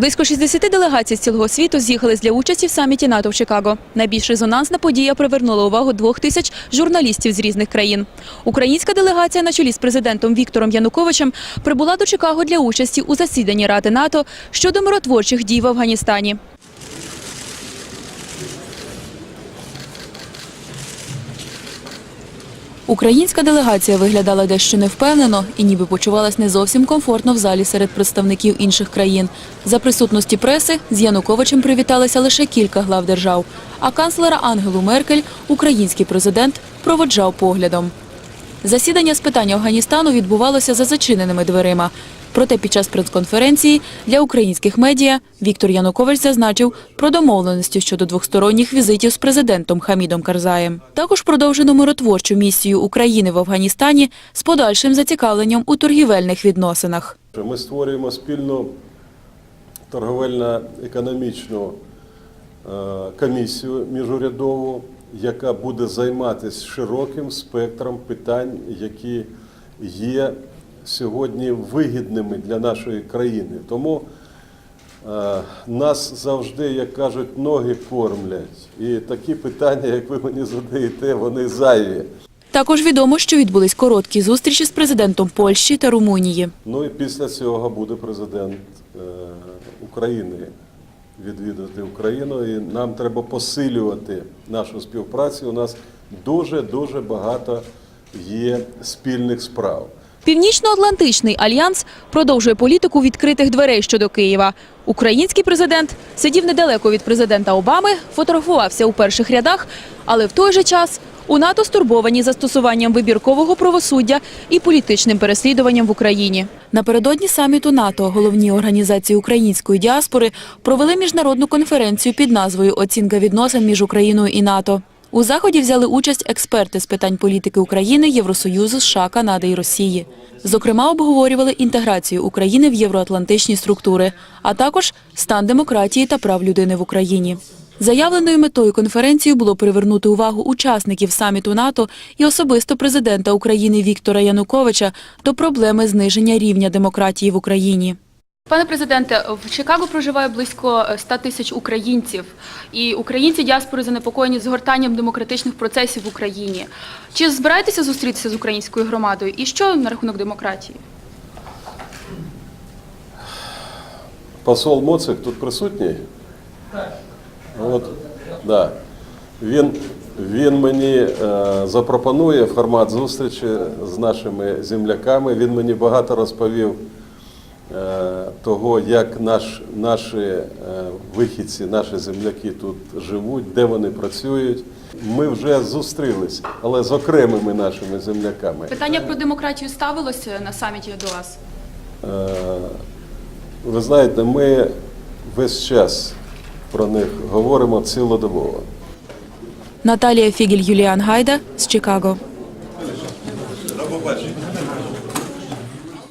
Близько 60 делегацій з цілого світу з'їхались для участі в саміті НАТО в Чикаго. Найбільш резонансна подія привернула увагу двох тисяч журналістів з різних країн. Українська делегація на чолі з президентом Віктором Януковичем прибула до Чикаго для участі у засіданні Ради НАТО щодо миротворчих дій в Афганістані. Українська делегація виглядала дещо невпевнено і ніби почувалась не зовсім комфортно в залі серед представників інших країн. За присутності преси з Януковичем привіталися лише кілька глав держав, а канцлера Ангелу Меркель український президент проводжав поглядом. Засідання з питань Афганістану відбувалося за зачиненими дверима. Проте під час прес-конференції для українських медіа Віктор Янукович зазначив про домовленості щодо двосторонніх візитів з президентом Хамідом Карзаєм. Також продовжено миротворчу місію України в Афганістані з подальшим зацікавленням у торгівельних відносинах. Ми створюємо спільну торговельно-економічну е, комісію міжурядову, яка буде займатися широким спектром питань, які є сьогодні вигідними для нашої країни. Тому е, нас завжди, як кажуть, ноги кормлять. І такі питання, як ви мені задаєте, вони зайві. Також відомо, що відбулись короткі зустрічі з президентом Польщі та Румунії. Ну і після цього буде президент е, України відвідати Україну, і нам треба посилювати нашу співпрацю. У нас дуже дуже багато є спільних справ. Північно-Атлантичний альянс продовжує політику відкритих дверей щодо Києва. Український президент сидів недалеко від президента Обами, фотографувався у перших рядах, але в той же час у НАТО стурбовані застосуванням вибіркового правосуддя і політичним переслідуванням в Україні. Напередодні саміту НАТО головні організації української діаспори провели міжнародну конференцію під назвою Оцінка відносин між Україною і НАТО. У заході взяли участь експерти з питань політики України, Євросоюзу, США, Канади і Росії. Зокрема, обговорювали інтеграцію України в євроатлантичні структури, а також стан демократії та прав людини в Україні. Заявленою метою конференції було привернути увагу учасників саміту НАТО і особисто президента України Віктора Януковича до проблеми зниження рівня демократії в Україні. Пане президенте, в Чикаго проживає близько 100 тисяч українців, і українці діаспори занепокоєні згортанням демократичних процесів в Україні. Чи збираєтеся зустрітися з українською громадою? І що на рахунок демократії? Посол Моцик тут присутній? Так. От, да. Він, він мені е, запропонує формат зустрічі з нашими земляками. Він мені багато розповів е, того, як наш, наші е, вихідці, наші земляки тут живуть, де вони працюють. Ми вже зустрілися, але з окремими нашими земляками. Питання про демократію ставилося на саміті до вас? Е, Ви знаєте, ми весь час про них говоримо цілодобово. Наталія Фігель, Юліан Гайда з Чикаго. До побачення.